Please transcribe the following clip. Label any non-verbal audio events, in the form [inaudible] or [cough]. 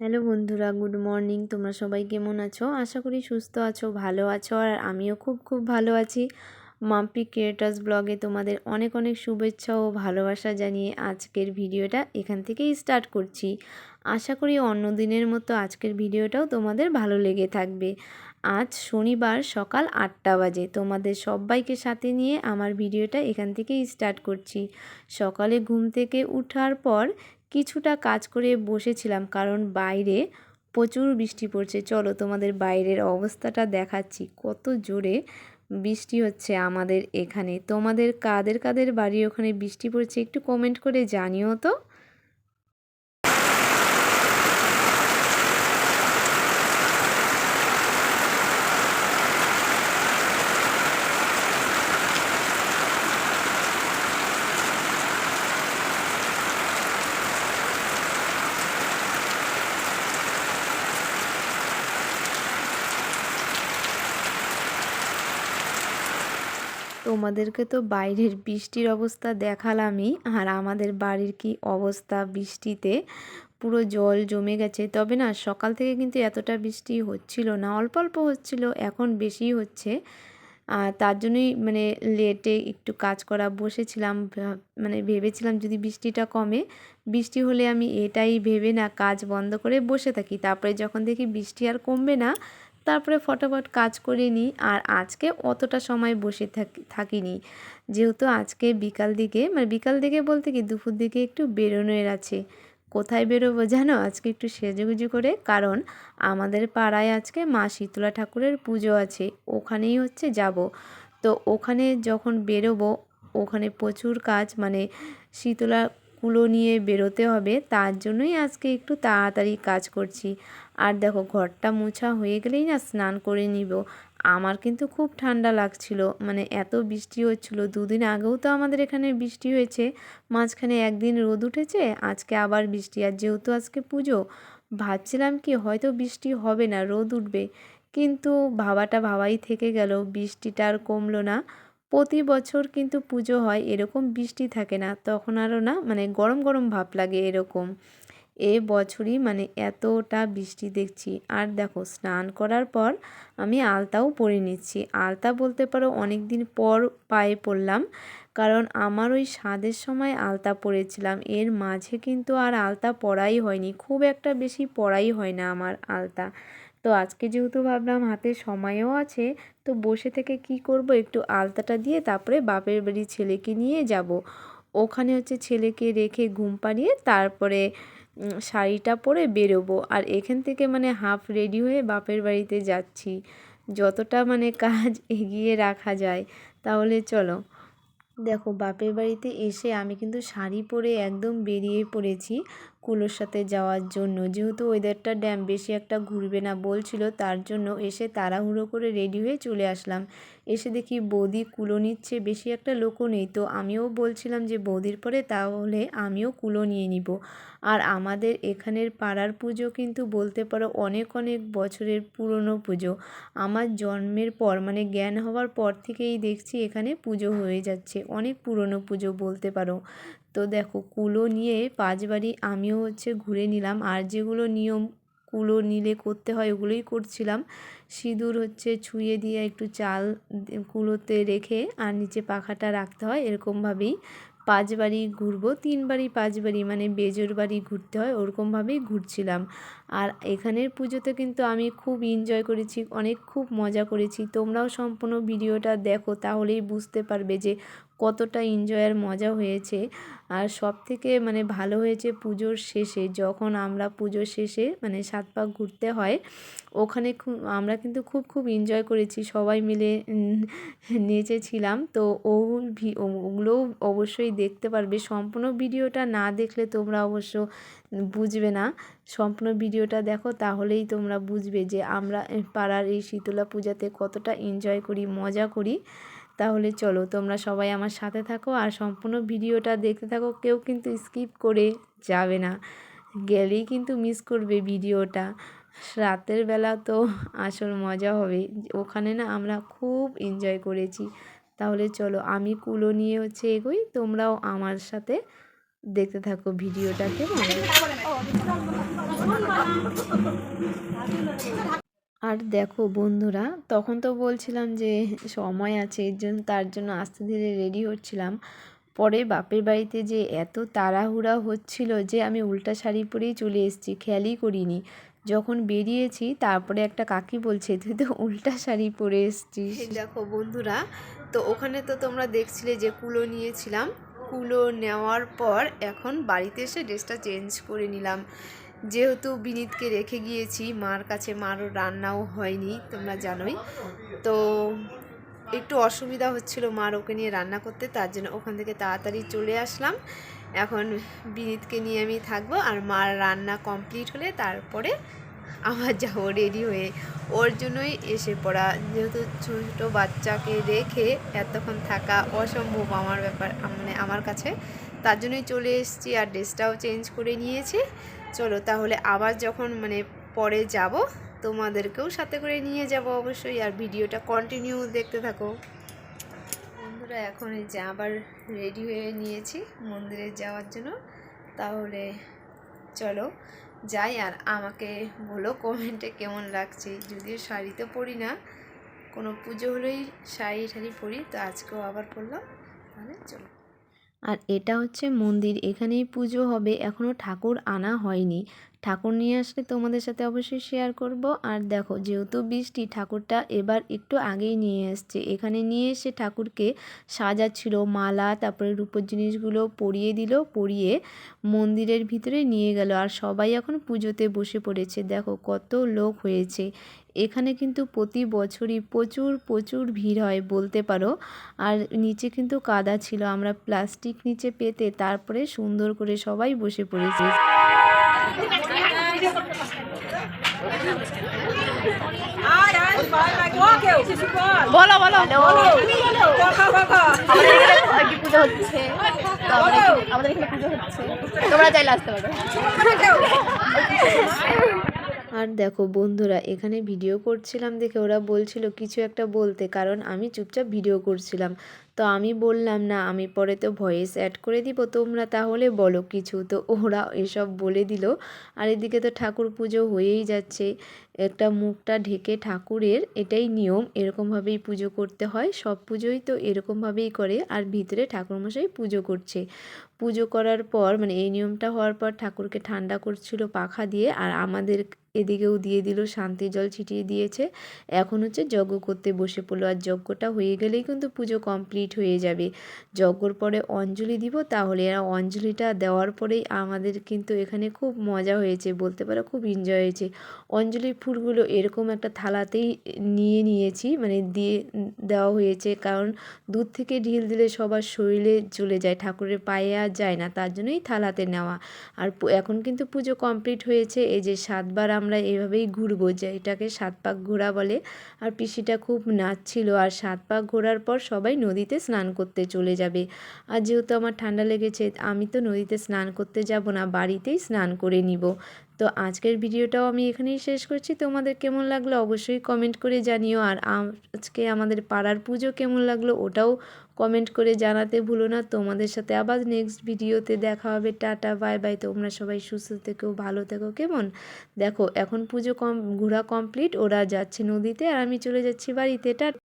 Hello বন্ধুরা, good morning. তোমরা সবাই কেমন আছো? আশা করি সুস্থ আছো, ভালো আছো, আর আমিও খুব খুব ভালো আছি। মাম্পি ক্রিয়েটার্স ব্লগে তোমাদের অনেক অনেক শুভেচ্ছা ও ভালোবাসা জানিয়ে আজকের ভিডিওটা এখান থেকেই স্টার্ট করছি। আশা করি অন্য দিনের মতো আজকের ভিডিওটাও তোমাদের ভালো লেগে থাকবে। আজ শনিবার সকাল আটটা বাজে। তোমাদের সবাইকে সাথে নিয়ে আমার ভিডিওটা এখান থেকেই স্টার্ট করছি। সকালে ঘুম থেকে উঠার পর কিছুটা কাজ করে বসেছিলাম, কারণ বাইরে প্রচুর বৃষ্টি পড়ছে। চলো তোমাদের বাইরের অবস্থাটা দেখাচ্ছি। কত জোরে বৃষ্টি হচ্ছে আমাদের এখানে। তোমাদের কাদের কাদের বাড়ি ওখানে বৃষ্টি পড়ছে একটু কমেন্ট করে জানিও তো। তোমাদেরকে তো বাইরের বৃষ্টির অবস্থা দেখালামই, আর আমাদের বাড়ির কি অবস্থা বৃষ্টিতে? পুরো জল জমে গেছে। তবে না, সকাল থেকে কিন্তু এতটা বৃষ্টি হচ্ছিল না, অল্প অল্প হচ্ছিল, এখন বেশি হচ্ছে। আর তার জন্যই মানে লেটে একটু কাজ করা বসেছিলাম মানে ভেবেছিলাম যদি বৃষ্টিটা কমে, বৃষ্টি হলে আমি এটাই ভেবে না কাজ বন্ধ করে বসে থাকি। তারপরে যখন দেখি বৃষ্টি আর কমবে না তারপরে ফটাফট কাজ করে নিই আর আজকে অতটা সময় বসে থাকি, থাকিনি। যেহেতু আজকে বিকাল দিকে মানে বিকাল দিকে বলতে কি দুপুর দিকে একটু বেরোনোর আছে। কোথায় বেরোবো জানো? আজকে একটু সেজেগুজু করে, কারণ আমাদের পাড়ায় আজকে মা শীতলা ঠাকুরের পুজো আছে, ওখানেই হচ্ছে যাব। তো ওখানে যখন বেরোবো, ওখানে প্রচুর কাজ মানে শীতলা কুলো নিয়ে বেরোতে হবে, তার জন্যই আজকে একটু তাড়াতাড়ি কাজ করছি। আর দেখো, ঘরটা মোছা হয়ে গেলেই না স্নান করে নিব। আমার কিন্তু খুব ঠান্ডা লাগছিল মানে এত বৃষ্টি হচ্ছিল। দুদিন আগেও তো আমাদের এখানে বৃষ্টি হয়েছে, মাঝখানে একদিন রোদ উঠেছে, আজকে আবার বৃষ্টি। আর যেহেতু আজকে পুজো, ভাবছিলাম কি হয়তো বৃষ্টি হবে না, রোদ উঠবে। কিন্তু ভাবাটা ভাবাই থেকে গেল, বৃষ্টিটা আর কমলো না। প্রতি বছর কিন্তু পুজো হয়, এরকম বৃষ্টি থাকে না, তখন আরও না মানে গরম গরম ভাব লাগে এরকম। এ বছরই মানে এতটা বৃষ্টি দেখছি। আর দেখো, স্নান করার পর আমি আলতাও পরে নিচ্ছি। আলতা বলতে পারো অনেক দিন পর পায়ে পড়লাম, কারণ আমার ওই স্বাদের সময় আলতা পরেছিলাম। এর মাঝে কিন্তু আর আলতা পরাই হয়নি, খুব একটা বেশি পরাই হয় না আমার আলতা। তো আজকে যেহেতু ভাবলাম হাতে সময়ও আছে, তো বসে থেকে কি করব? একটু আলতাটা দিয়ে তারপরে বাপের বাড়ি ছেলেকে নিয়ে যাব। ওখানে হচ্ছে ছেলেকে রেখে ঘুম পাড়িয়ে তারপরে শাড়িটা পরে বেরোবো। আর এখান থেকে মানে হাফ রেডি হয়ে বাপের বাড়িতে যাচ্ছি। যতটা মানে [laughs] কাজ এগিয়ে রাখা যায়, তাহলে চলো। দেখো, বাপের বাড়িতে এসে আমি কিন্তু শাড়ি পরে একদম বেরিয়ে পড়েছি। কুলোর সাথে যাওয়ার জন্য। যেহেতু ওয়েদারটা ড্যাম বেশি একটা ঘুরবে না বলছিল, তার জন্য এসে তাড়াহুড়ো করে রেডি হয়ে চলে আসলাম। এসে দেখি বৌদি কুলো নিচ্ছে, বেশি একটা লোকও নেই। তো আমিও বলছিলাম যে, বৌদির পরে তাহলে আমিও কুলো নিয়ে নিব। আর আমাদের এখানের পাড়ার পুজো কিন্তু বলতে পারো অনেক অনেক বছরের পুরনো পুজো। আমার জন্মের পর মানে জ্ঞান হওয়ার পর থেকেই দেখছি এখানে পুজো হয়ে যাচ্ছে। অনেক পুরনো পুজো বলতে পারো। তো দেখো কুলো নিয়ে পাঁচবারই আমিও হচ্ছে ঘুরে নিলাম। আর যেগুলো নিয়ম কুলো নিলে করতে হয় ওগুলোই করছিলাম। সিঁদুর হচ্ছে ছুঁয়ে দিয়ে একটু চাল কুলোতে রেখে আর নিচে পাখাটা রাখতে হয় এরকমভাবেই পাঁচ বাড়ি ঘুরবো। তিন বাড়ি পাঁচ বাড়ি মানে বেজোর বাড়ি ঘুরতে হয় ওরকমভাবেই ঘুরছিলাম। আর এখানের পুজোতে কিন্তু আমি খুব এনজয় করেছি, অনেক খুব মজা করেছি। তোমরাও সম্পূর্ণ ভিডিওটা দেখো তাহলেই বুঝতে পারবে যে কতটা এনজয়ের মজা হয়েছে। আর সব থেকে মানে ভালো হয়েছে পুজোর শেষে যখন আমরা পুজোর শেষে মানে সাত পাক ঘুরতে হয়, ওখানে খুব, আমরা কিন্তু খুব খুব এনজয় করেছি। সবাই মিলে নেচেছিলাম। তো ও ওগুলোও অবশ্যই দেখতে পারবে। সম্পূর্ণ ভিডিওটা না দেখলে তোমরা অবশ্য বুঝবে না। সম্পূর্ণ ভিডিওটা দেখো, তাহলেই তোমরা বুঝবে যে আমরা পাড়ার এই শীতলা পূজাতে কতটা এনজয় করি, মজা করি। তাহলে চলো তোমরা সবাই আমার সাথে থাকো আর সম্পূর্ণ ভিডিওটা দেখতে থাকো। কেউ কিন্তু স্কিপ করে যাবে না। গেলেই কিন্তু মিস করবে ভিডিওটা। রাতের বেলা তো আসল মজা হবে। ওখানে না আমরা খুব এনজয় করেছি। তাহলে চলো আমি কুলো নিয়ে হচ্ছে এগোই। তোমরাও আমার সাথে দেখতে থাকো ভিডিওটা, কেমন? আর দেখো বন্ধুরা, তখন তো বলছিলাম যে সময় আছে, এর জন্য তার জন্য আস্তে ধীরে রেডি হচ্ছিলাম। পরে বাপের বাড়িতে যে এত তাড়াহুড়া হচ্ছিল যে আমি উল্টা শাড়ি পরেই চলে এসেছি, খেয়ালই করিনি। যখন বেরিয়েছি, তারপরে একটা কাকি বলছে, তুই তো উল্টা শাড়ি পরে এসছিস। দেখো বন্ধুরা, তো ওখানে তো তোমরা দেখছিলে যে কুলো নিয়েছিলাম। কুলো নেওয়ার পর এখন বাড়িতে এসে ড্রেসটা চেঞ্জ করে নিলাম। যেহেতু বিনীতকে রেখে গিয়েছি, মার কাছে মারও রান্নাও হয়নি, তোমরা জানোই। তো একটু অসুবিধা হচ্ছিল মার ওকে নিয়ে রান্না করতে, তার জন্য ওখান থেকে তাড়াতাড়ি চলে আসলাম। এখন বিনীতকে নিয়ে আমি থাকব আর মার রান্না কমপ্লিট হলে তারপরে আবার যাব রেডি হয়ে। ওর জন্যই এসে পড়া। যেহেতু ছোটো বাচ্চাকে রেখে এতক্ষণ থাকা অসম্ভব আমার ব্যাপার মানে আমার কাছে। তার জন্যই চলে এসেছি আর ড্রেসটাও চেঞ্জ করে নিয়েছি। চলো তাহলে আবার যখন মানে পরে যাব, তোমাদেরকেও সাথে করে নিয়ে যাব অবশ্যই আর ভিডিওটা কন্টিনিউ দেখতে থাকো। বন্ধুরা, এখন এই যে আবার রেডি হয়ে নিয়েছি মন্দিরে যাওয়ার জন্য। তাহলে চলো যাই আর আমাকে বলো কমেন্টে কেমন লাগছে। যদিও শাড়ি তো পরি না, কোনো পুজো হলেই শাড়ি ঠাড়ি পরি, তো আজকেও আবার পরলাম। তাহলে চলো। আর এটা হচ্ছে মন্দির। এখানেই পুজো হবে। এখনও ঠাকুর আনা হয়নি। ঠাকুর নিয়ে আসলে তোমাদের সাথে অবশ্যই শেয়ার করব। আর দেখো, যেহেতু বৃষ্টি, ঠাকুরটা এবার একটু আগেই নিয়ে এসছে। এখানে নিয়ে এসে ঠাকুরকে সাজাচ্ছিল, মালা, তারপরে রূপোর জিনিসগুলো পরিয়ে দিল, পরিয়ে মন্দিরের ভিতরে নিয়ে গেল। আর সবাই এখন পুজোতে বসে পড়েছে। দেখো, কত লোক হয়েছে। এখানে কিন্তু প্রতি বছরই প্রচুর প্রচুর ভিড় হয় বলতে পারো। আর নিচে কিন্তু কাদা ছিল আমরা প্লাস্টিক নিচে পেতে তারপরে সুন্দর করে সবাই বসে পড়েছি। বলো বলো। পুজো হচ্ছে তো আমাদের এখানে- আমাদের এখানে পুজো হচ্ছে। তোমরা চাইলে আসতে পারো। আর দেখো বন্ধুরা, এখানে ভিডিও করছিলাম দেখে ওরা বলছিল কিছু একটা বলতে, কারণ আমি চুপচাপ ভিডিও করছিলাম। তো আমি বললাম, না, আমি পরে তো ভয়েস অ্যাড করে দিব তোমরা, তাহলে বলো কিছু। তো ওরা এসব বলে দিল। আর এদিকে তো ঠাকুর পুজো হয়েই যাচ্ছে। একটা মুখটা ঢেকে ঠাকুরের, এটাই নিয়ম। এরকমভাবেই পুজো করতে হয়। সব পুজোই তো এরকমভাবেই করে, আর ভিতরে ঠাকুরমশাই পুজো করছে। পুজো করার পর মানে এই নিয়মটা হওয়ার পর ঠাকুরকে ঠান্ডা করছিল পাখা দিয়ে, আর আমাদের এদিকেও দিয়ে দিল, শান্তি জল ছিটিয়ে দিয়েছে। এখন হচ্ছে যজ্ঞ করতে বসে পড়ল, আর যজ্ঞটা হয়ে গেলেই কিন্তু পুজো কমপ্লিট হয়ে যাবে। যজ্ঞর পরে অঞ্জলি দিব, তাহলে আর অঞ্জলিটা দেওয়ার পরেই আমাদের কিন্তু এখানে খুব মজা হয়েছে, বলতে পারো খুব এনজয় হয়েছে। অঞ্জলি ফুলগুলো এরকম একটা থালাতেই নিয়ে নিয়েছি মানে দিয়ে দেওয়া হয়েছে। কারণ দুধ থেকে ঢিল দিলে সবার শরীরে চলে যায়, ঠাকুরের পায়ে আর যায় না, তার জন্যই থালাতে নেওয়া। আর এখন কিন্তু পুজো কমপ্লিট হয়েছে, এই যে সাতবার আমরা এভাবেই ঘুরবো, যে এটাকে সাত পাক ঘোরা বলে। আর পিসিটা খুব নাচছিল, আর সাত পাক ঘোরার পর সবাই নদীতে স্নান করতে চলে যাবে। আর যেহেতু আমার ঠান্ডা লেগেছে, আমি তো নদীতে স্নান করতে যাব না, বাড়িতেই স্নান করে নিব। তো আজকের ভিডিওটাও আমি এখানেই শেষ করছি। তোমাদের কেমন লাগল অবশ্যই কমেন্ট করে জানিও। আর আজকে আমাদের পাড়ার পুজো কেমন লাগল ওটাও কমেন্ট করে জানাতে ভুলো না। তোমাদের সাথে আবার নেক্সট ভিডিওতে দেখা হবে। টাটা বাই বাই তোমরা সবাই সুস্থ থেকো, ভালো থেকো, কেমন? দেখো, এখন পুজো কম, ঘোরা কমপ্লিট ওরা যাচ্ছে নদীতে আর আমি চলে যাচ্ছি বাড়িতে। টা